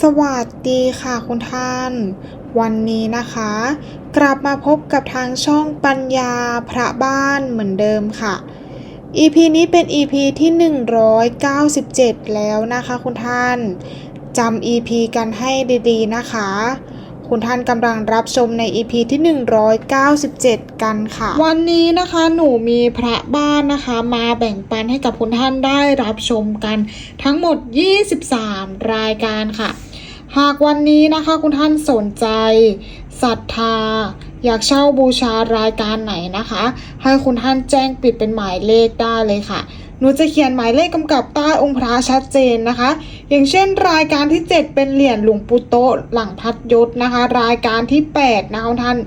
สวัสดีค่ะคุณท่าน วันนี้นะคะ กลับมาพบกับทางช่องปัญญาพระบ้านเหมือนเดิมค่ะ EP นี้เป็น EP ที่ 197 แล้วนะคะคุณท่านจำ EP กันให้ดีๆนะคะ คุณท่านกำลังรับชมใน EP ที่ 197 กันค่ะ วันนี้นะคะหนูมีพระบ้านนะคะ มาแบ่งปันให้กับคุณท่านได้รับชมกัน ทั้งหมด 23 รายการค่ะ หากวันนี้นะคะคุณท่านสนใจศรัทธา อยากเช่าบูชารายการไหนนะคะ ให้คุณท่านแจ้งปิดเป็นหมายเลขได้เลยค่ะ หนูจะเขียนหมายเลขกำกับใต้องค์พระชัดเจนนะคะ อย่างเช่นรายการที่ 7 เป็นเหรียญหลวงปู่โตหลังพัดยศนะคะ รายการที่ 8 นะคะท่าน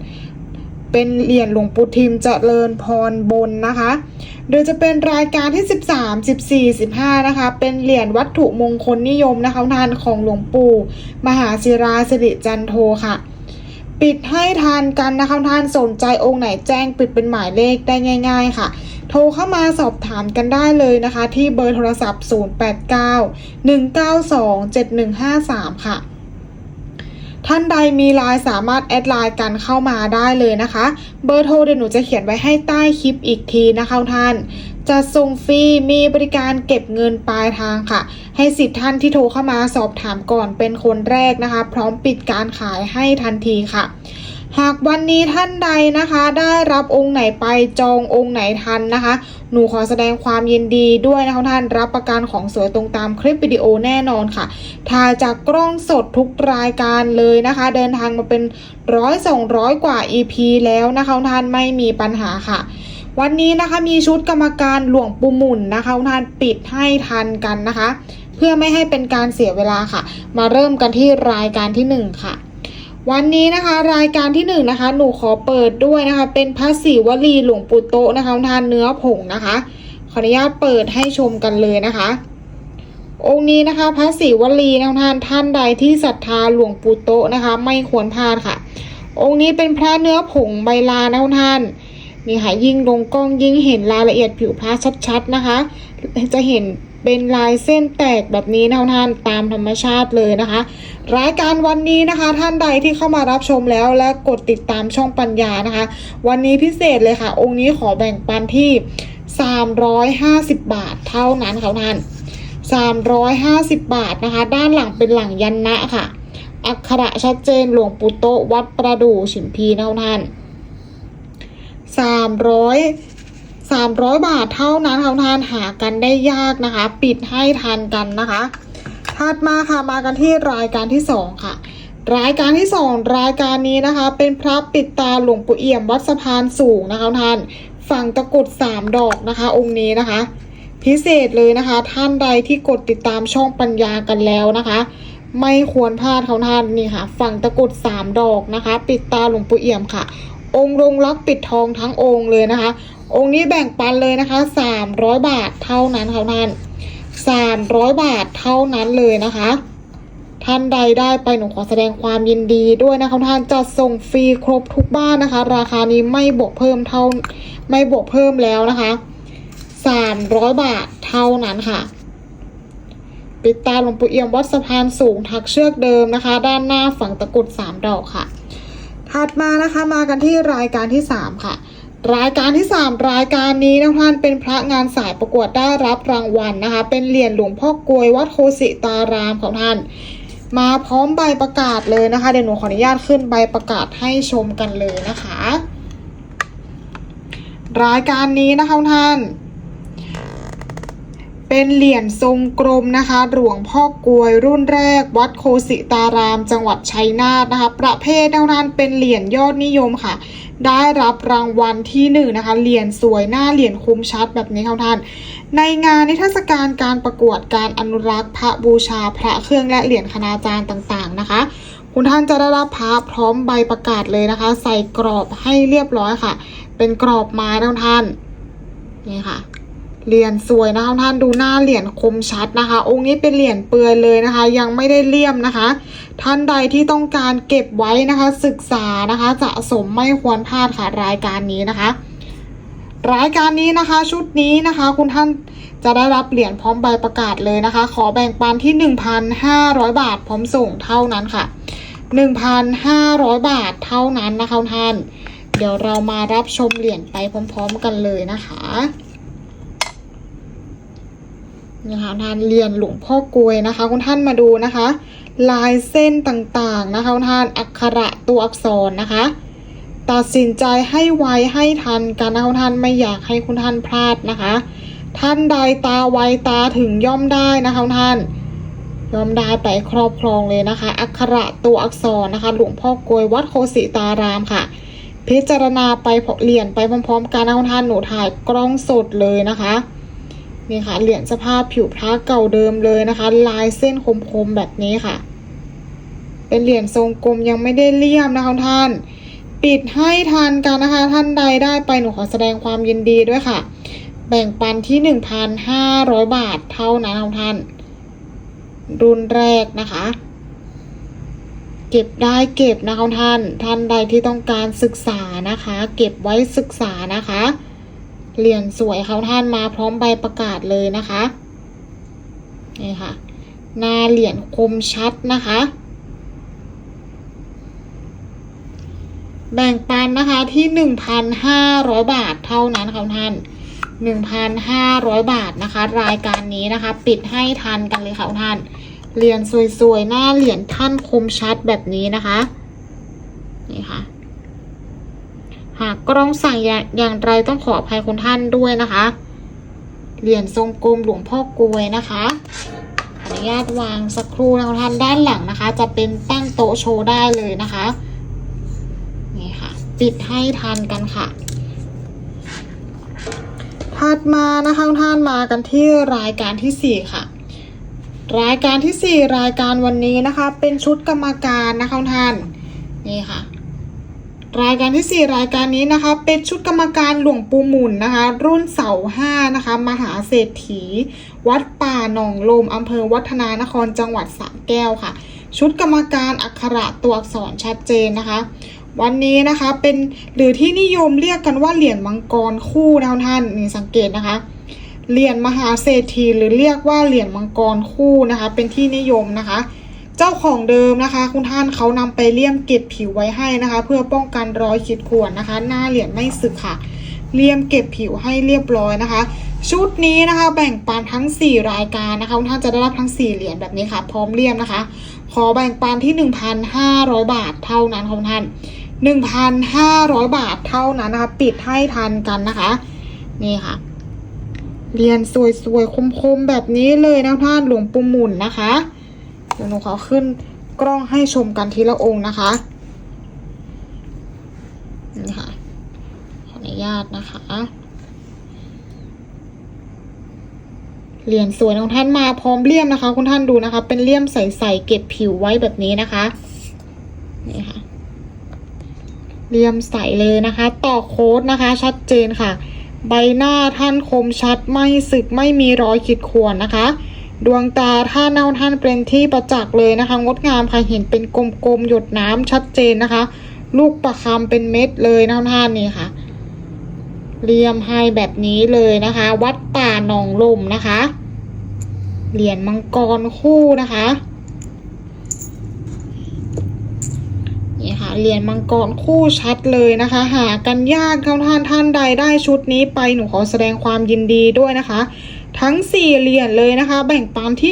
เป็นเหรียญหลวงปู่ทิมเจริญพรบนนะคะ โดยจะเป็นรายการที่ 13 14 15 นะคะ เป็นเหรียญวัตถุมงคลนิยมนะคะท่านของหลวงปู่มหาศิราสิริจันโทค่ะ ปิดให้ทานกันนะคะท่านสนใจองค์ไหนแจ้งปิดเป็นหมายเลขได้ง่าย ๆ ค่ะ โทรเข้ามาสอบถามกันได้เลยนะคะ ที่เบอร์โทรศัพท์ 089 192 7153 ค่ะ ท่านใดมีไลน์สามารถแอดไลน์กันเข้ามาได้เลยนะคะ เบอร์โทรเดี๋ยวหนูจะเขียนไว้ให้ใต้คลิปอีกทีนะคะท่านจะส่งฟรีมีบริการเก็บเงินปลายทางค่ะ ให้สิทธิ์ท่านที่โทรเข้ามาสอบถามก่อนเป็นคนแรกนะคะ พร้อมปิดการขายให้ทันทีค่ะ หากวันนี้ท่านใดนะคะ ได้รับองค์ไหนไปจององค์ไหนทันนะคะ หนูขอแสดงความยินดีด้วยนะคะท่านรับประกันของสวยตรงตามคลิปวิดีโอแน่นอนค่ะถ่ายจากกล้องสดทุกรายการเลยนะคะ เดินทางมาเป็นร้อยสองร้อยกว่า EP แล้วนะคะท่านไม่มีปัญหาค่ะวันนี้นะคะมีชุดกรรมการหลวงปู่หมุนนะคะท่านปิดให้ทันกันนะคะ เพื่อไม่ให้เป็นการเสียเวลาค่ะ มาเริ่มกันที่รายการที่หนึ่งค่ะ วันนี้นะคะรายการที่หนึ่งนะคะหนูขอเปิดด้วยนะคะ เป็นพระศิวลีหลวงปู่โตนะคะทานเนื้อผงนะคะ ขออนุญาตเปิดให้ชมกันเลยนะคะ องค์นี้นะคะพระศิวลีนะคะท่านท่านใดที่ศรัทธาหลวงปู่โตนะคะ ไม่ควรพลาดค่ะ องค์นี้เป็นพระเนื้อผงใบลานะคะท่านนี่ค่ะยิ่งลงกล้องยิ่งเห็นรายละเอียดผิวพระชัดๆนะคะ จะเห็น เป็นลายเส้นแตกแบบนี้นะท่านตามธรรมชาติเลยนะคะ รายการวันนี้นะคะ ท่านใดที่เข้ามารับชมแล้วและกดติดตามช่องปัญญานะคะ วันนี้พิเศษเลยค่ะ องค์นี้ขอแบ่งปันที่ 350 บาทเท่านั้นค่ะท่าน350 บาทนะคะ ด้านหลังเป็นหลังยันนะค่ะ อักขระชัดเจนหลวงปู่โตวัดประดู่ฉิมพีนะท่าน300 300 บาทเท่านั้นค่ะท่านหากันได้ยากนะคะ ปิดให้ทันกันนะคะถัดมาค่ะมากันที่รายการที่ 2 ค่ะ รายการที่ 2 รายการนี้นะคะ เป็นพระปิดตาหลวงปู่เอี่ยมวัดสะพานสูงนะคะท่านฝั่งตะกรุด3ดอกนะคะ องค์นี้นะคะ พิเศษเลยนะคะ ท่านใดที่กดติดตามช่องปัญญากันแล้วนะคะ ไม่ควรพลาดเขาท่านนี่ค่ะ ฝั่งตะกรุด3ดอกนะคะ ปิดตาหลวงปู่เอี่ยมค่ะ องค์ลงรักปิดทองทั้งองค์เลยนะคะ องค์นี้แบ่งปันเลยนะคะ300 บาทเท่านั้นค่ะท่าน300 บาทเท่านั้นเลยนะคะ ท่านใดได้ไปหนูขอแสดงความยินดีด้วยนะคะท่านจะส่งฟรีครบทุกบ้านนะคะ ราคานี้ไม่บวกเพิ่มเท่าไม่บวกเพิ่มแล้วนะคะ300 บาทเท่านั้นค่ะ ปิดตาหลวงปู่เอี่ยมวัดสะพานสูงทักเชือกเดิมนะคะ ด้านหน้าฝั่งตะกุด3ดอกค่ะ ถัดมานะคะมากันที่รายการที่ 3 ค่ะ รายการที่ 3 รายการนี้นะท่านเป็นพระงานสายประกวดได้รับรางวัลนะคะ เป็นเหรียญหลวงพ่อกลวยวัดโคสิตารามของท่าน มาพร้อมใบประกาศเลยนะคะ เดี๋ยวหนูขออนุญาตขึ้นใบประกาศให้ชมกันเลยนะคะ รายการนี้นะคะท่าน เป็นเหรียญทรงกลมนะคะ หลวงพ่อกลวยรุ่นแรก วัดโคสิตาราม จังหวัดชัยนาทนะคะ ประเภทเท่านั้นเป็นเหรียญยอดนิยมค่ะ ได้รับรางวัลที่หนึ่งนะคะ เหรียญสวยหน้าเหรียญคมชัดแบบนี้ค่ะท่าน ในงานนิทรรศการการประกวดการอนุรักษ์พระบูชาพระเครื่องและเหรียญคณาจารย์ต่างๆนะคะ คุณท่านจะได้รับพระพร้อมใบประกาศเลยนะคะ ใส่กรอบให้เรียบร้อยค่ะ เป็นกรอบไม้นท่านนี่ค่ะ เหรียญสวยนะคะท่านดูหน้าเหรียญคมชัดนะคะ องค์นี้เป็นเหรียญเปลือยเลยนะคะ ยังไม่ได้เลี่ยมนะคะ ท่านใดที่ต้องการเก็บไว้นะคะ ศึกษานะคะสะสมไม่ควรพลาดค่ะรายการนี้นะคะ รายการนี้นะคะชุดนี้นะคะ คุณท่านจะได้รับเหรียญพร้อมใบประกาศเลยนะคะ ขอแบ่งปันที่ 1,500 บาทพร้อมส่งเท่านั้นค่ะ 1,500 บาทเท่านั้นนะคะท่าน เดี๋ยวเรามารับชมเหรียญไปพร้อม ๆ กันเลยนะคะ นี่ค่ะท่านเรียญหลวงพ่อกวยนะคะ คุณท่านมาดูนะคะ ลายเส้นต่างๆนะคะคุณท่านอักขระตัวอักษรนะคะ ตัดสินใจให้ไวให้ทันกันนะคุณท่านไม่อยากให้คุณท่านพลาดนะคะ ท่านใดตาไวตาถึงย่อมได้นะคะคุณท่านย่อมได้ไปครอบครองเลยนะคะ อักขระตัวอักษรนะคะ หลวงพ่อกวยวัดโคสิตารามค่ะ พิจารณาไปเหรียญไปพร้อมๆกันนะคุณท่านหนูถ่ายกล้องสดเลยนะคะ นี่ค่ะเหรียญสภาพผิวพระเก่าเดิมเลยนะคะ ลายเส้นคมๆแบบนี้ค่ะ เป็นเหรียญทรงกลมยังไม่ได้เลี่ยมนะคะท่าน ปิดให้ทันกันนะคะ ท่านใดได้ไปหนูขอแสดงความยินดีด้วยค่ะ แบ่งปันที่1,500บาทเท่านั้นท่าน รุ่นแรกนะคะ เก็บได้เก็บนะคะท่าน ท่านใดที่ต้องการศึกษานะคะ เก็บไว้ศึกษานะคะ เหรียญสวยเขาท่านมาพร้อมใบประกาศเลยนะคะนี่ค่ะ หน้าเหรียญคมชัดนะคะ แบ่งปันนะคะที่1,500บาทเท่านั้นค่ะท่าน1,500บาทนะคะ รายการนี้นะคะ ปิดให้ทันกันเลยค่ะท่านเหรียญสวยๆ หน้าเหรียญท่านคมชัดแบบนี้นะคะ นี่ค่ะ หากกล้องสั่งอย่างอย่างไรต้องขออภัยคุณท่านด้วยนะคะ เหรียญทรงกลมหลวงพ่อกลวยนะคะขออนุญาตวางสักครู่นะคะท่านด้านหลังนะคะ จะเป็นตั้งโต๊ะโชว์ได้เลยนะคะนี่ค่ะปิดให้ทันกันค่ะถัดมานะคะทุกท่านมากันที่รายการที่ 4 ค่ะรายการที่ 4 รายการวันนี้นะคะ เป็นชุดกรรมการนะคะท่านนี่ค่ะ รายการที่ 4 รายการนี้นะคะ เป็นชุดกรรมการหลวงปู่หมุนนะคะ รุ่นเสาห้านะคะ มหาเศรษฐี วัดป่าหนองลมอำเภอวัฒนานครจังหวัดสระแก้วค่ะ ชุดกรรมการอักขระตัวอักษรชัดเจนนะคะ วันนี้นะคะเป็นหรือที่นิยมเรียกกันว่าเหรียญมังกรคู่นะท่านนี่สังเกตนะคะเหรียญมหาเศรษฐีหรือเรียกว่าเหรียญมังกรคู่นะคะ เป็นที่นิยมนะคะ เจ้าของเดิมนะคะ คุณท่านเขานำไปเลี่ยมเก็บผิวไว้ให้นะคะ เพื่อป้องกันรอยขีดข่วนนะคะ หน้าเหรียญไม่สึกค่ะ เลี่ยมเก็บผิวให้เรียบร้อยนะคะ ชุดนี้นะคะแบ่งปันทั้ง 4 รายการนะคะคุณท่านจะได้รับทั้ง 4 เหรียญแบบนี้ค่ะ พร้อมเลี่ยมนะคะ ขอแบ่งปันที่ 1,500 บาทเท่านั้นคุณท่าน 1,500 บาทเท่านั้นนะคะ ปิดให้ทันกันนะคะ นี่ค่ะเรียนสวยๆคมๆแบบนี้เลยนะท่านหลวงปู่หมุนนะคะ เดี๋ยวหนูขอขึ้นกล้องให้ชมกันทีละองค์นะคะนี่ค่ะขออนุญาตนะคะเหรียญสวยของท่านมาพร้อมเลี่ยมนะคะ คุณท่านดูนะคะ เป็นเลี่ยมใสๆเก็บผิวไว้แบบนี้นะคะนี่ค่ะเลี่ยมใสเลยนะคะ ต่อโค้ดนะคะ ชัดเจนค่ะ ใบหน้าท่านคมชัดไม่สึกไม่มีรอยขีดข่วนนะคะ ดวงตาท่านเน่าท่านเป็นที่ประจักษ์เลยนะคะ งดงามค่ะเห็นเป็นกลมๆหยดน้ำชัดเจนนะคะ ลูกประคำเป็นเม็ดเลยนะท่านนี่ค่ะเลี่ยมให้แบบนี้เลยนะคะ วัดป่าหนองลมนะคะ เหรียญมังกรคู่นะคะนี่ค่ะเหรียญมังกรคู่ชัดเลยนะคะ หากันยากท่าท่านท่านใดได้ชุดนี้ไปหนูขอแสดงความยินดีด้วยนะคะ ทั้ง 4 เหรียญเลยนะคะ แบ่งปันที่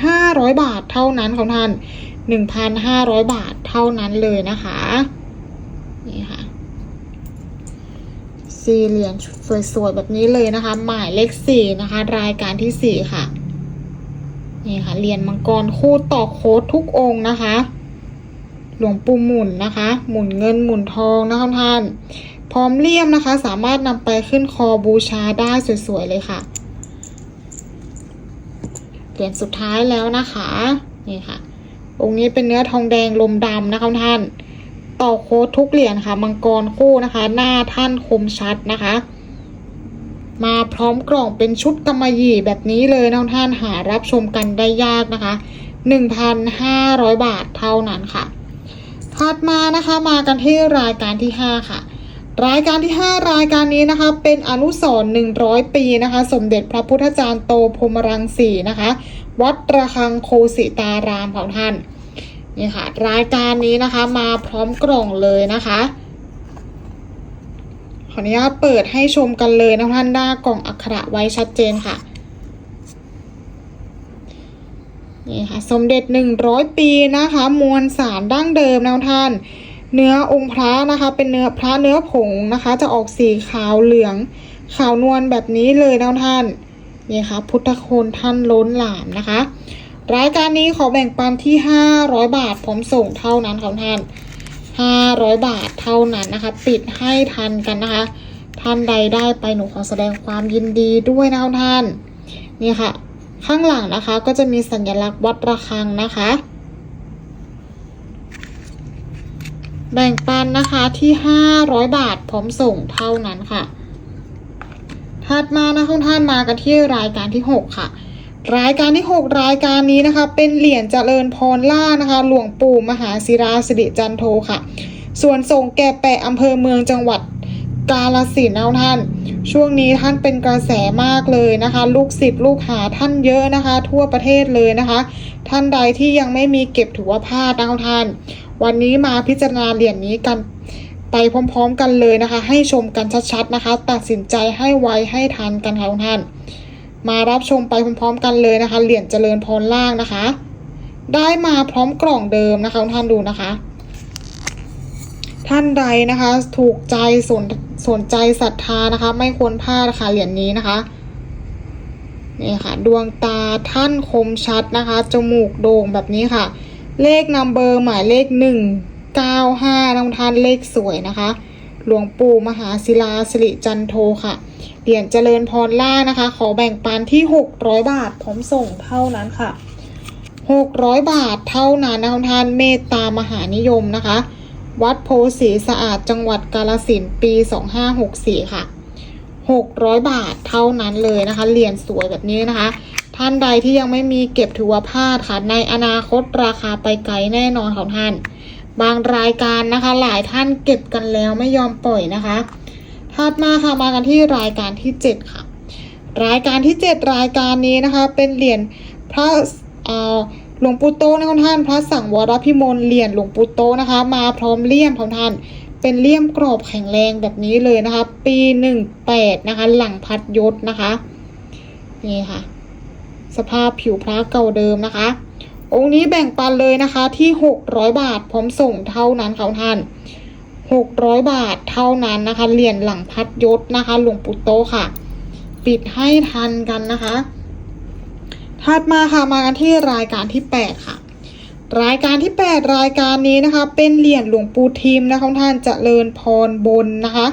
1,500 บาทเท่านั้นของท่าน 1,500 บาทเท่านั้นเลยนะคะ นี่ค่ะสี่เหรียญสวยๆแบบนี้เลยนะคะ หมายเลขสี่นะคะ รายการที่สี่ค่ะ นี่ค่ะเหรียญมังกรคู่ต่อโค้ดทุกองค์นะคะ หลวงปู่หมุนนะคะ หมุนเงินหมุนทองนะคะท่าน พร้อมเลี่ยมนะคะ สามารถนำไปขึ้นคอบูชาได้สวยๆเลยค่ะ เหรียญสุดท้ายแล้วนะคะนี่ค่ะ องค์นี้เป็นเนื้อทองแดงลมดำนะคะท่าน ต่อโค้ดทุกเหรียญค่ะมังกรคู่นะคะ หน้าท่านคมชัดนะคะ มาพร้อมกล่องเป็นชุดกำมะหยี่แบบนี้เลยนะท่านหารับชมกันได้ยากนะคะ1,500 บาทเท่านั้นค่ะถัดมานะคะมากันที่รายการที่ 5 ค่ะ รายการที่ 5 รายการนี้นะคะ เป็นอนุสรณ์100 ปีนะคะ สมเด็จพระพุทธจารย์โตพรมรังสีนะคะ วัดระฆังโคสิตารามของท่านนี่ค่ะ รายการนี้นะคะมาพร้อมกล่องเลยนะคะขออนุญาตเปิดให้ชมกันเลยนะท่านหน้ากล่องอักขระไว้ชัดเจนค่ะนี่ค่ะ สมเด็จ 100 ปีนะคะ มวลสารดั้งเดิมนะท่าน เนื้อองค์พระนะคะ เป็นเนื้อพระเนื้อผงนะคะ จะออกสีขาวเหลือง ขาวนวลแบบนี้เลยนะท่านนี่ค่ะพุทธคุณท่านล้นหลามนะคะ รายการนี้ขอแบ่งปันที่ 500 บาทพร้อมส่งเท่านั้นค่ะท่าน 500 บาทเท่านั้นนะคะ ปิดให้ทันกันนะคะ ท่านใดได้ไปหนูขอแสดงความยินดีด้วยนะคะท่าน นี่ค่ะ ข้างหลังนะคะก็จะมีสัญลักษณ์วัดระฆังนะคะ แบ่งปันนะคะที่500บาทพร้อมส่งเท่านั้นค่ะ ถัดมานะทุกท่านมากันที่รายการที่6ค่ะ รายการที่6รายการนี้นะคะ เป็นเหรียญเจริญพรล่านะคะ หลวงปู่มหาศิราสิริจันโทค่ะ ส่วนส่งแก่แปะอำเภอเมืองจังหวัดกาลสินธุ์นะท่าน ช่วงนี้ท่านเป็นกระแสมากเลยนะคะ ลูกศิษย์ลูกหาท่านเยอะนะคะ ทั่วประเทศเลยนะคะ ท่านใดที่ยังไม่มีเก็บถือว่าพลาดนะท่าน วันนี้มาพิจารณาเหรียญนี้กันไปพร้อม ๆ กันเลยนะคะ ให้ชมกันชัดๆนะคะ ตัดสินใจให้ไวให้ทันกันค่ะทุกท่าน มารับชมไปพร้อม ๆ กันเลยนะคะ เหรียญเจริญพรล่างนะคะ ได้มาพร้อมกล่องเดิมนะคะทุกท่านดูนะคะ ท่านใดนะคะ ถูกใจสนสนใจศรัทธานะคะ ไม่ควรพลาดค่ะเหรียญนี้นะคะนี่ค่ะ ดวงตาท่านคมชัดนะคะ จมูกโด่งแบบนี้ค่ะ เลขนัมเบอร์หมายเลขหนึ่งเก้าห้าน้องท่านเลขสวยนะคะ หลวงปู่มหาศิลาสิริจันโทค่ะเหรียญเจริญพรล่านะคะ ขอแบ่งปันที่600บาทพร้อมส่งเท่านั้นค่ะ600บาทเท่านั้นนะคะท่านเมตตามหานิยมนะคะ วัดโพสีสะอาดจังหวัดกาลสินธุ์ปี2564ค่ะ600บาทเท่านั้นเลยนะคะเหรียญสวยแบบนี้นะคะ ท่านใดที่ยังไม่มีเก็บถือว่าพลาดค่ะ ในอนาคตราคาไปไกลแน่นอนของท่าน บางรายการนะคะ หลายท่านเก็บกันแล้วไม่ยอมปล่อยนะคะถัดมาค่ะมากันที่รายการที่7ค่ะ รายการที่ 7 รายการนี้นะคะ เป็นเหรียญพระอ่อหลวงปู่โตนะท่านพระสังวรพิมลเหรียญหลวงปู่โตนะคะ มาพร้อมเลี่ยมของท่านเป็นเลี่ยมกรอบแข็งแรงแบบนี้เลยนะคะ ปี 18 นะคะ หลังพัดยศนะคะ นี่ค่ะ สภาพผิวพระเก่าเดิมนะคะ องค์นี้แบ่งปันเลยนะคะที่ 600 บาทพร้อมส่งเท่านั้นค่ะท่าน 600 บาทเท่านั้นนะคะเหรียญหลังพัดยศนะคะหลวงปู่โตค่ะ ปิดให้ทันกันนะคะถัดมาค่ะมากันที่รายการที่ 8 ค่ะ รายการที่ 8 รายการนี้นะคะ เป็นเหรียญหลวงปู่ทิมนะคะท่านจเจริญพรบนนะคะ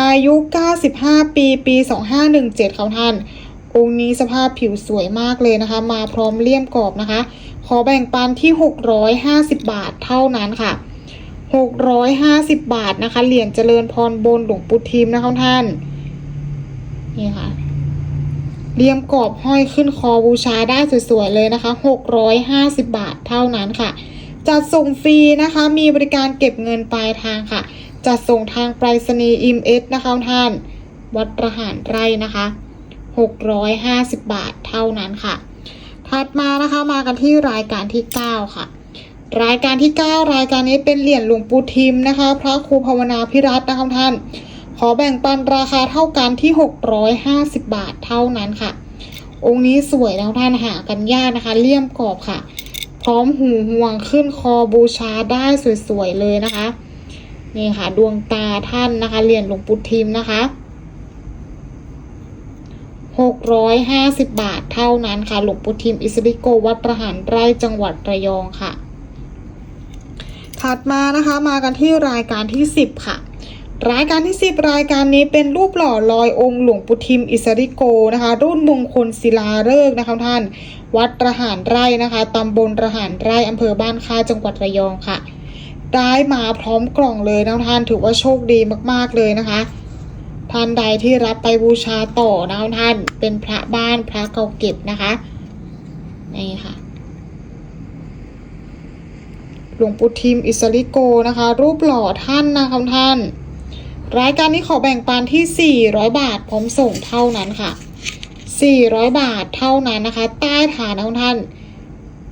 อายุ 95 ปี ปี 2517ค่ะท่าน องค์นี้สภาพผิวสวยมากเลยนะคะ มาพร้อมเลี่ยมกรอบนะคะ ขอแบ่งปันที่ 650 บาทเท่านั้นค่ะ 650 บาทนะคะ เหรียญเจริญพรบนหลวงปู่ทิมนะคะท่านนี่ค่ะเลี่ยมกรอบห้อยขึ้นคอบูชาได้สวยๆเลยนะคะ 650 บาทเท่านั้นค่ะจัดส่งฟรีนะคะ มีบริการเก็บเงินปลายทางค่ะจัดส่งทางไปรษณีย์อิมเอสนะคะท่าน วัดประหารไร่นะคะ 650 บาทเท่านั้นค่ะ ถัดมานะคะมากันที่รายการที่ 9 ค่ะ รายการที่ 9 รายการนี้เป็นเหรียญหลวงปู่ทิมนะคะ พระครูภาวนาพิรัตน์นะคะท่าน ขอแบ่งปันราคาเท่ากันที่ 650 บาทเท่านั้นค่ะ องค์นี้สวยแล้วท่านหากันยากนะคะ เลี่ยมกรอบค่ะ พร้อมหูห่วงขึ้นคอบูชาได้สวยๆเลยนะคะ นี่ค่ะดวงตาท่านนะคะเหรียญหลวงปู่ทิมนะคะ 650 บาทเท่านั้นค่ะ หลวงปู่ทิมอิสริโกวัดประหารไร่จังหวัดระยองค่ะ ถัดมานะคะมากันที่รายการที่ 10 ค่ะ รายการที่ 10 รายการนี้เป็นรูปหล่อลอยองค์หลวงปู่ทิมอิสริโกนะคะ รุ่นมงคลศิลาฤกษ์นะคะท่าน วัดระหารไร่นะคะตำบลระหารไร่อำเภอบ้านค่าจังหวัดระยองค่ะ ได้มาพร้อมกล่องเลยนะท่านถือว่าโชคดีมากๆเลยนะคะ ท่านใดที่รับไปบูชาต่อนะท่านเป็นพระบ้านพระเก่าเก็บนะคะนี่ค่ะหลวงปู่ทิมอิสริโกนะคะ รูปหล่อท่านนะคะท่าน รายการนี้ขอแบ่งปันที่ 400 บาทพร้อมส่งเท่านั้นค่ะ 400 บาทเท่านั้นนะคะ ใต้ฐานของท่าน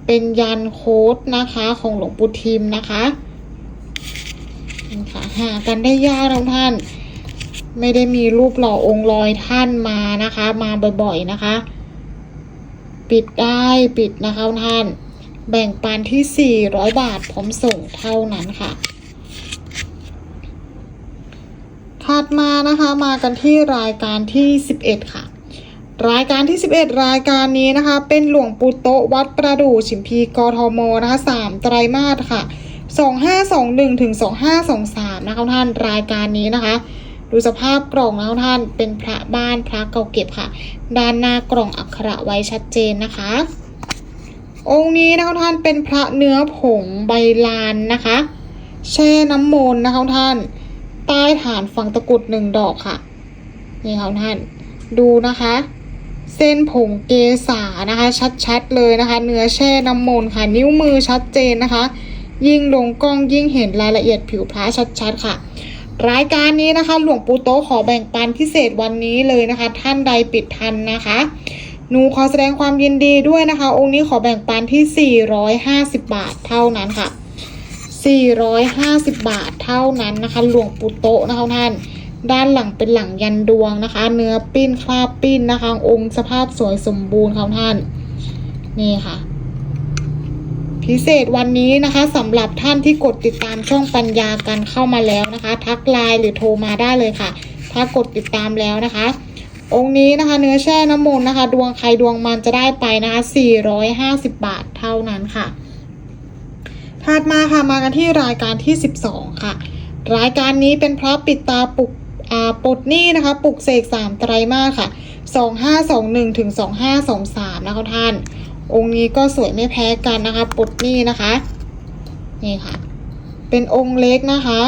เป็นยันโค้ดนะคะของหลวงปู่ทิมนะคะนี่ค่ะหากันได้ยากนะท่าน ไม่ได้มีรูปหล่อองค์ลอยท่านมานะคะ มาบ่อยๆนะคะ ปิดได้ปิดนะคะท่าน แบ่งปันที่ 400 บาทพร้อมส่งเท่านั้นค่ะถัดมานะคะมากันที่รายการที่ 11 ค่ะ รายการที่ 11 รายการนี้นะคะ เป็นหลวงปู่โตวัดประดู่ฉิมพีกทมนะคะ3ไตรมาสค่ะ 2521ถึง2523 นะคะท่านรายการนี้นะคะ ดูสภาพกล่องแล้วท่านเป็นพระบ้านพระเก่าเก็บค่ะ ด้านหน้ากล่องอักขระไว้ชัดเจนนะคะ องค์นี้นะคะท่านเป็นพระเนื้อผงใบลานนะคะ แช่น้ำมนต์นะคะท่าน ใต้ฐานฝังตะกรุดหนึ่งดอกค่ะนี่ค่ะท่านดูนะคะ เส้นผงเกษานะคะ ชัดๆเลยนะคะ เนื้อแช่น้ำมนต์ค่ะ นิ้วมือชัดเจนนะคะ ยิ่งลงกล้องยิ่งเห็นรายละเอียดผิวพระชัดๆค่ะ รายการนี้นะคะ หลวงปู่โตขอแบ่งปันพิเศษวันนี้เลยนะคะ ท่านใดปิดทันนะคะ หนูขอแสดงความยินดีด้วยนะคะ องค์นี้ขอแบ่งปันที่ 450 บาทเท่านั้นค่ะ 450 บาทเท่านั้นนะคะ หลวงปู่โตนะคะท่าน ด้านหลังเป็นหลังยันดวงนะคะ เนื้อปิ้นคราบปิ้นนะคะ องค์สภาพสวยสมบูรณ์ค่ะท่าน นี่ค่ะ พิเศษวันนี้นะคะสำหรับท่านที่กดติดตามช่องปัญญากันเข้ามาแล้วนะคะ ทักไลน์หรือโทรมาได้เลยค่ะ ถ้ากดติดตามแล้วนะคะ องค์นี้นะคะ เนื้อแช่น้ำมนต์นะคะ ดวงใครดวงมันจะได้ไปนะคะ 450 บาทเท่านั้นค่ะถัดมาค่ะมากันที่รายการที่ 12 ค่ะ รายการนี้เป็นพระปิดตาปุกอ่าปลดหนี้นะคะปลุกเสก3ไตรมาสค่ะ 2521ถึง2523 นะคะท่าน องค์นี้ก็สวยไม่แพ้กันนะคะปลดนี้นะคะ นี่ค่ะ เป็นองค์เล็กนะคะ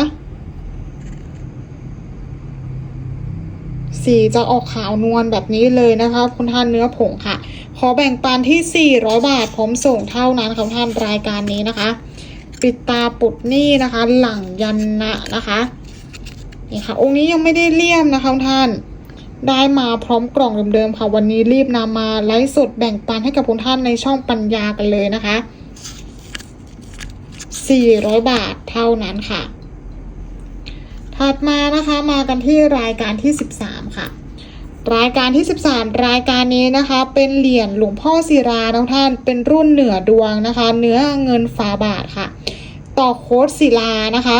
สีจะออกขาวนวลแบบนี้เลยนะคะ คุณท่านเนื้อผงค่ะ ขอแบ่งปันที่ 400 บาทพร้อมส่งเท่านั้นค่ะท่านรายการนี้นะคะ ปิดตาปุดนี้นะคะ หลังยันนะนะคะนี่ค่ะ องค์นี้ยังไม่ได้เลี่ยมนะคะท่าน ได้มาพร้อมกล่องเดิมๆค่ะ วันนี้รีบนำมาไลฟ์สดแบ่งปันให้กับคุณท่านในช่องปัญญากันเลยนะคะ 400 บาทเท่านั้นค่ะ ถัดมานะคะมากันที่รายการที่ 13 ค่ะ รายการที่ 13 รายการนี้นะคะ เป็นเหรียญหลวงพ่อศิราทุกท่านเป็นรุ่นเหนือดวงนะคะ เนื้อเงินฝาบาทค่ะ ต่อโค้ดศิลานะคะ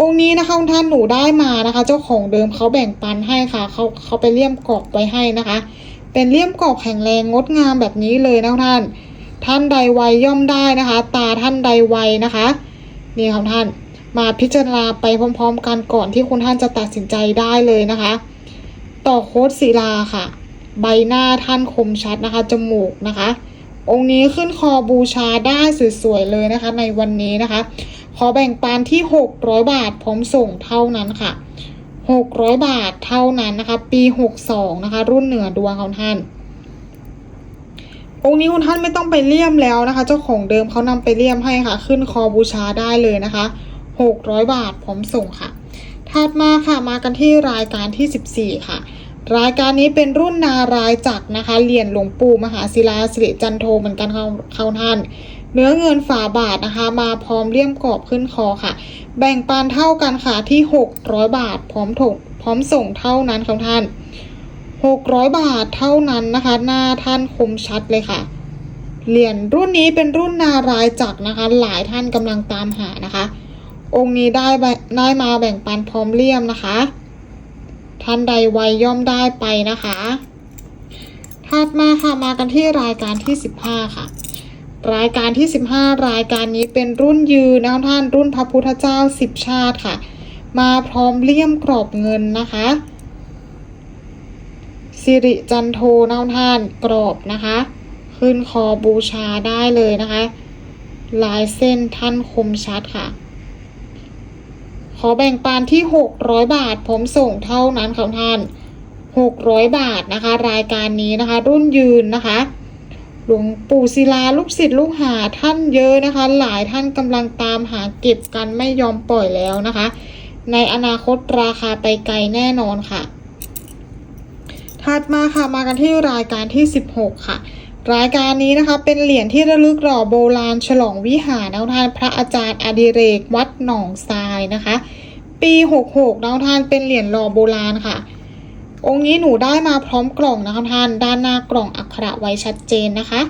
องค์นี้นะคะท่านหนูได้มานะคะ เจ้าของเดิมเขาแบ่งปันให้ค่ะเขาเขาไปเลี่ยมกรอบไว้ให้นะคะ เป็นเลี่ยมกรอบแข็งแรงงดงามแบบนี้เลยนะท่าน ท่านใดไวย่อมได้นะคะ ตาท่านใดไวนะคะนี่ค่ะท่านมาพิจารณาไปพร้อมๆ กันก่อนที่คุณท่านจะตัดสินใจได้เลยนะคะ ต่อโคดศิลาค่ะ ใบหน้าท่านคมชัดนะคะจมูกนะคะ องค์นี้ขึ้นคอบูชาได้สวยๆเลยนะคะ ในวันนี้นะคะ ขอแบ่งปันที่ 600 บาทพร้อมส่งเท่านั้นค่ะ 600 บาทเท่านั้นนะคะ ปี 62 นะคะ รุ่นเหนือดวงของท่าน องค์นี้คุณท่านไม่ต้องไปเลี่ยมแล้วนะคะ เจ้าของเดิมเขานำไปเลี่ยมให้ค่ะ ขึ้นคอบูชาได้เลยนะคะ 600 บาทพร้อมส่งค่ะ ถัดมาค่ะมากันที่รายการที่ 14 ค่ะรายการนี้เป็นรุ่นนารายจักรนะคะ เหรียญหลวงปู่มหาศิลาสิริจันโทเหมือนกันเขาเขาท่าน เนื้อเงินฝาบาทนะคะ มาพร้อมเลี่ยมกรอบขึ้นคอค่ะ แบ่งปันเท่ากันค่ะที่ 600 บาทพร้อมถงพร้อมส่งเท่านั้นค่ะท่าน 600 บาทเท่านั้นนะคะ หน้าท่านคมชัดเลยค่ะเหรียญรุ่นนี้เป็นรุ่นนารายจักรนะคะ หลายท่านกำลังตามหานะคะ องค์นี้ได้ได้มาแบ่งปันพร้อมเลี่ยมนะคะ ท่านใดไวย่อมได้ไปนะคะถัดมาค่ะมากันที่รายการที่ 15 ค่ะ รายการที่ 15 รายการนี้เป็นรุ่นยืนนะท่านรุ่นพระพุทธเจ้า 10 ชาติค่ะ มาพร้อมเลี่ยมกรอบเงินนะคะสิริจันโทนะท่านกรอบนะคะ ขึ้นคอบูชาได้เลยนะคะ ลายเส้นท่านคมชัดค่ะ ขอแบ่งปันที่ 600 บาทผมส่งเท่านั้นค่ะท่าน 600 บาทนะคะ รายการนี้นะคะ รุ่นยืนนะคะ หลวงปู่ศิลาลูกศิษย์ลูกหาท่านเยอะนะคะ หลายท่านกำลังตามหาเก็บกันไม่ยอมปล่อยแล้วนะคะ ในอนาคตราคาไปไกลแน่นอนค่ะ ถัดมาค่ะมากันที่รายการที่ 16 ค่ะ รายการนี้นะคะเป็นเหรียญที่ระลึกหล่อโบราณฉลองวิหารนวทานพระอาจารย์อดิเรกวัดหนองทรายนะคะ ปี 66นวทานเป็นเหรียญหล่อโบราณค่ะ องค์นี้หนูได้มาพร้อมกล่องนะคะท่าน ด้านหน้ากล่องอักขระไว้ชัดเจนนะคะ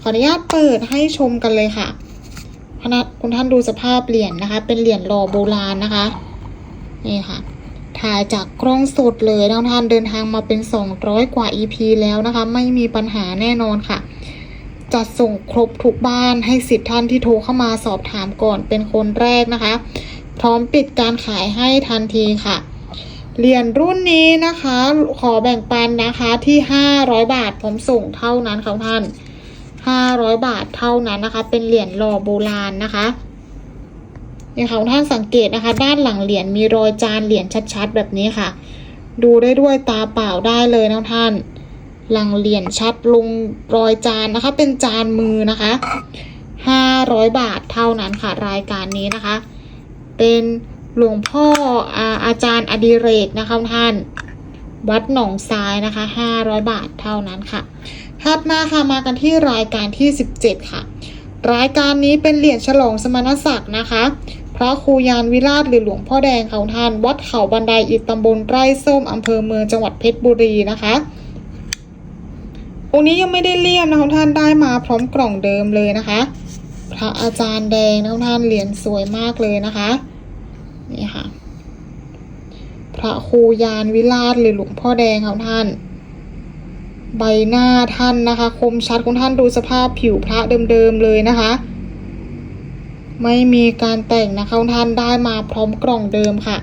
ขออนุญาตเปิดให้ชมกันเลยค่ะพนักคุณท่านดูสภาพเหรียญนะคะ เป็นเหรียญหล่อโบราณนะคะ นี่ค่ะ ถ่ายจากกล้องสดเลยนะท่านเดินทางมาเป็น 200 กว่า EP แล้วนะคะ ไม่มีปัญหาแน่นอนค่ะ จัดส่งครบทุกบ้านให้สิทธิ์ท่านที่โทรเข้ามาสอบถามก่อนเป็นคนแรกนะคะ พร้อมปิดการขายให้ทันทีค่ะ เหรียญรุ่นนี้นะคะ ขอแบ่งปันนะคะที่500บาทผมส่งเท่านั้นค่ะท่าน500บาทเท่านั้นนะคะ เป็นเหรียญหล่อโบราณนะคะนี่ค่ะท่านสังเกตนะคะ ด้านหลังเหรียญมีรอยจานเหรียญชัดๆ แบบนี้ค่ะ ดูได้ด้วยตาเปล่าได้เลยนะท่านหลังเหรียญชัดลงรอยจานนะคะ เป็นจานมือนะคะ500บาทเท่านั้นค่ะรายการนี้นะคะ เป็น หลวงพ่ออาอาจารย์อดิเรกนะคะท่าน วัดหนองทรายนะคะ 500 บาทเท่านั้นค่ะถัดมาค่ะมากันที่รายการที่ 17 ค่ะ รายการนี้เป็นเหรียญฉลองสมณศักดิ์นะคะ พระครูยานวิราชหรือหลวงพ่อแดงเขาท่าน วัดเขาบันไดอิฐตำบลไร่ส้มอำเภอเมืองจังหวัดเพชรบุรีนะคะองค์นี้ยังไม่ได้เลี่ยมนะคะท่านได้มาพร้อมกล่องเดิมเลยนะคะ พระอาจารย์แดงนะคะท่านเหรียญสวยมากเลยนะคะ นี่ค่ะ พระครูยานวิราชหรือหลวงพ่อแดงเขาท่าน ใบหน้าท่านนะคะ คมชัดของท่านดูสภาพผิวพระเดิมๆเลยนะคะ ไม่มีการแต่งนะคะท่านได้มาพร้อมกล่องเดิมค่ะ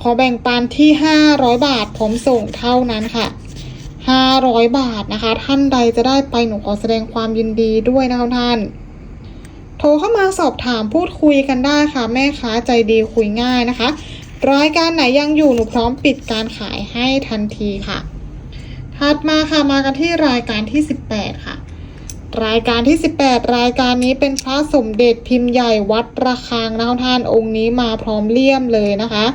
ขอแบ่งปันที่500บาทพร้อมส่งเท่านั้นค่ะ500บาทนะคะ ท่านใดจะได้ไปหนูขอแสดงความยินดีด้วยนะคะท่าน โทรเข้ามาสอบถามพูดคุยกันได้ค่ะ แม่ค้าใจดีคุยง่ายนะคะ รายการไหนยังอยู่หนูพร้อมปิดการขายให้ทันทีค่ะ ถัดมาค่ะมากันที่รายการที่ 18 ค่ะ รายการที่ 18 รายการนี้เป็นพระสมเด็จพิมพ์ใหญ่วัดระฆังนะคะท่านองค์นี้มาพร้อมเลี่ยมเลยนะคะ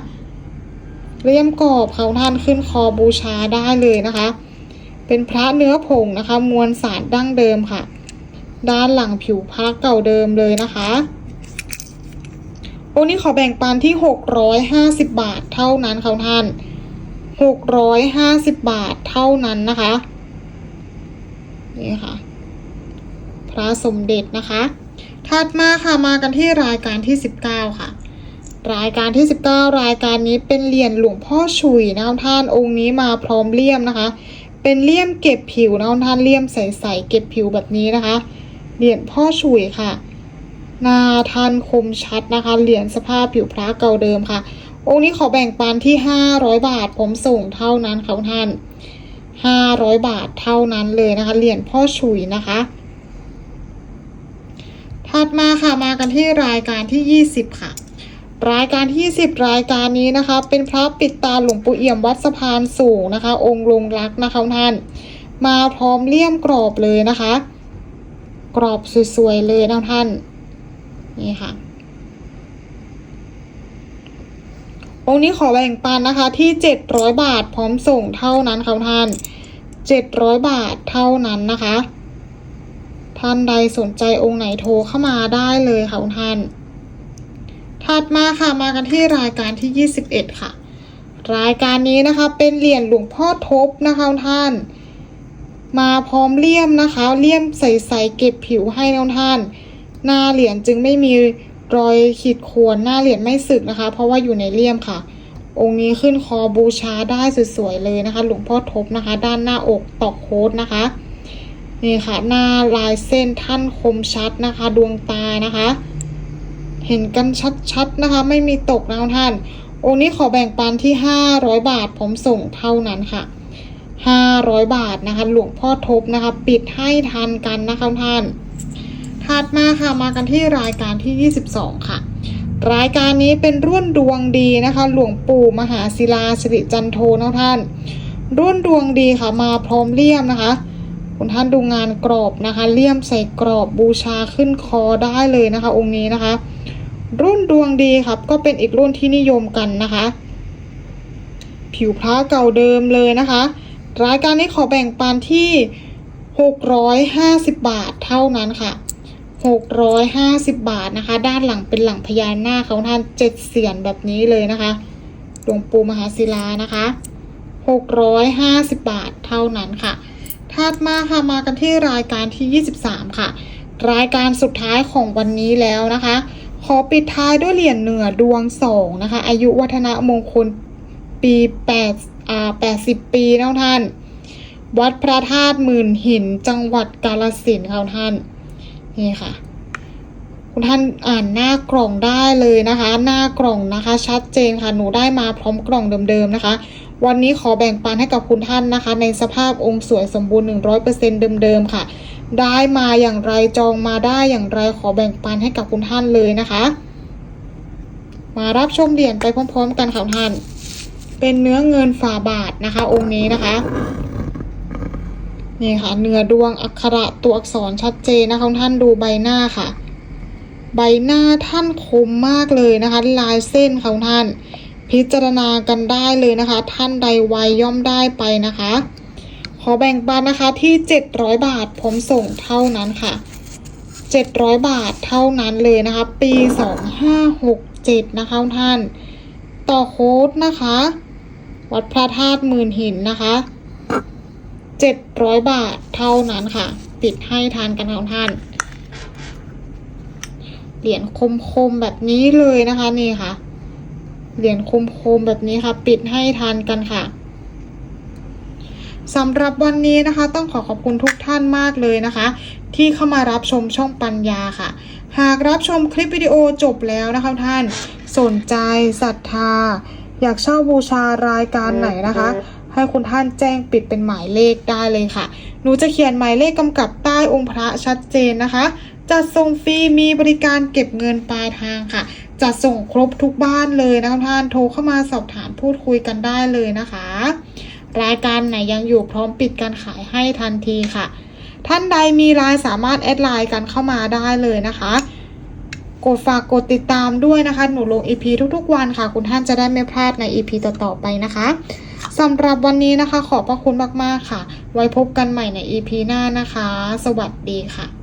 เลี่ยมกรอบเขาท่านขึ้นคอบูชาได้เลยนะคะ เป็นพระเนื้อผงนะคะ มวลสารดั้งเดิมค่ะ ด้านหลังผิวพระเก่าเดิมเลยนะคะองค์นี้ขอแบ่งปันที่ 650 บาทเท่านั้นค่ะท่าน 650 บาทเท่านั้นนะคะ นี่ค่ะ พระสมเด็จนะคะ ถัดมาค่ะมากันที่รายการที่ 19 ค่ะ รายการที่ 19 รายการนี้เป็นเหรียญหลวงพ่อฉุยนะท่านองค์นี้มาพร้อมเลี่ยมนะคะ เป็นเลี่ยมเก็บผิวนะท่านเลี่ยมใสๆเก็บผิวแบบนี้นะคะ เหรียญพ่อฉุยค่ะ นาท่านคมชัดนะคะ เหรียญสภาพผิวพระเก่าเดิมค่ะ องค์นี้ขอแบ่งปันที่ 500 บาท ผมส่งเท่านั้นค่ะท่าน 500 บาทเท่านั้นเลยนะคะ เหรียญพ่อฉุยนะคะ ถัดมาค่ะมากันที่รายการที่ 20 ค่ะรายการที่20รายการนี้นะคะ เป็นพระปิดตาหลวงปู่เอี่ยมวัดสะพานสูงนะคะ องค์ลงรักนะคะท่าน มาพร้อมเลี่ยมกรอบเลยนะคะ กรอบสวยๆเลยนะท่าน นี่ค่ะ องค์นี้ขอแบ่งปันนะคะที่700บาทพร้อมส่งเท่านั้นค่ะท่าน700บาทเท่านั้นนะคะ ท่านใดสนใจองค์ไหนโทรเข้ามาได้เลยค่ะท่าน ถัดมาค่ะมากันที่รายการที่21ค่ะ รายการนี้นะคะเป็นเหรียญหลวงพ่อทบนะคะท่าน มาพร้อมเลี่ยมนะคะ เลี่ยมใสๆเก็บผิวให้นะท่าน หน้าเหรียญจึงไม่มีรอยขีดข่วนหน้าเหรียญไม่สึกนะคะ เพราะว่าอยู่ในเลี่ยมค่ะ องค์นี้ขึ้นคอบูชาได้สวยๆเลยนะคะ หลวงพ่อทบนะคะ ด้านหน้าอกตอกโค้ดนะคะนี่ค่ะ หน้าลายเส้นท่านคมชัดนะคะ ดวงตานะคะ เห็นกันชัดๆนะคะ ไม่มีตกนะท่าน องค์นี้ขอแบ่งปันที่ 500 บาทผมส่งเท่านั้นค่ะ 500 บาทนะคะ หลวงพ่อทบนะคะ ปิดให้ทันกันนะคะท่าน ถัดมาค่ะมากันที่รายการที่ 22 ค่ะ รายการนี้เป็นรุ่นดวงดีนะคะ หลวงปู่มหาศิลาสิริจันโทนะท่าน รุ่นดวงดีค่ะมาพร้อมเลี่ยมนะคะ คุณท่านดูงานกรอบนะคะ เลี่ยมใส่กรอบบูชาขึ้นคอได้เลยนะคะ องค์นี้นะคะ รุ่นดวงดีครับก็เป็นอีกรุ่นที่นิยมกันนะคะ ผิวพระเก่าเดิมเลยนะคะ รายการนี้ขอแบ่งปันที่ 650 บาทเท่านั้นค่ะ 650 บาทนะคะ ด้านหลังเป็นหลังพญานาคของท่านเจ็ดเสียนแบบนี้เลยนะคะหลวงปู่มหาศิลานะคะ 650 บาทเท่านั้นค่ะถัดมาค่ะมากันที่รายการที่ 23 ค่ะ รายการสุดท้ายของวันนี้แล้วนะคะ ขอปิดท้ายด้วยเหรียญเหนือดวงสองนะคะ อายุวัฒนมงคลปี8 อ่า80ปีนะท่าน วัดพระธาตุหมื่นหินจังหวัดกาลสินธุ์ค่ะท่าน นี่ค่ะ คุณท่านอ่านหน้ากล่องได้เลยนะคะ หน้ากล่องนะคะ ชัดเจนค่ะหนูได้มาพร้อมกล่องเดิมๆนะคะ วันนี้ขอแบ่งปันให้กับคุณท่านนะคะ ในสภาพองค์สวยสมบูรณ์ 100%เดิมๆค่ะได้มาอย่างไรจองมาได้อย่างไรขอแบ่งปันให้กับคุณท่านเลยนะคะ มารับชมเหรียญไปพร้อม ๆ กันค่ะท่าน เป็นเนื้อเงินฝาบาทนะคะ องค์นี้นะคะนี่ค่ะเนื้อดวงอักขระตัวอักษรชัดเจนนะคะท่านดูใบหน้าค่ะ ใบหน้าท่านคมมากเลยนะคะ ลายเส้นค่ะคุณท่าน พิจารณากันได้เลยนะคะ ท่านใดไวย่อมได้ไปนะคะ ขอแบ่งปันนะคะที่ 700 บาทผมส่งเท่านั้นค่ะ 700 บาทเท่านั้นเลยนะคะ ปี 2567 นะคะท่าน ต่อโค้ดนะคะ วัดพระธาตุหมื่นหินนะคะ700บาทเท่านั้นค่ะ ปิดให้ทานกันค่ะคุณท่าน เหรียญคมๆแบบนี้เลยนะคะนี่ค่ะ เหรียญคมๆแบบนี้ค่ะ ปิดให้ทานกันค่ะสำหรับวันนี้นะคะ ต้องขอขอบคุณทุกท่านมากเลยนะคะ ที่เข้ามารับชมช่องปัญญาค่ะ หากรับชมคลิปวิดีโอจบแล้วนะคะท่าน สนใจศรัทธา อยากเช่าบูชารายการไหนนะคะ ให้คุณท่านแจ้งปิดเป็นหมายเลขได้เลยค่ะ หนูจะเขียนหมายเลขกำกับใต้องค์พระชัดเจนนะคะจัดส่งฟรีมีบริการเก็บเงินปลายทางค่ะจัดส่งครบทุกบ้านเลยนะคะท่านโทรเข้ามาสอบถามพูดคุยกันได้เลยนะคะ รายการไหนยังอยู่พร้อมปิดการขายให้ทันทีค่ะ ท่านใดมีไลน์สามารถแอดไลน์กันเข้ามาได้เลยนะคะ กดฝากกดติดตามด้วยนะคะ หนูลง EP ทุกๆวันค่ะ คุณท่านจะได้ไม่พลาดใน EP ต่อๆไปนะคะสำหรับวันนี้นะคะ ขอบพระคุณมากๆค่ะ ไว้พบกันใหม่ใน EP หน้านะคะ สวัสดีค่ะ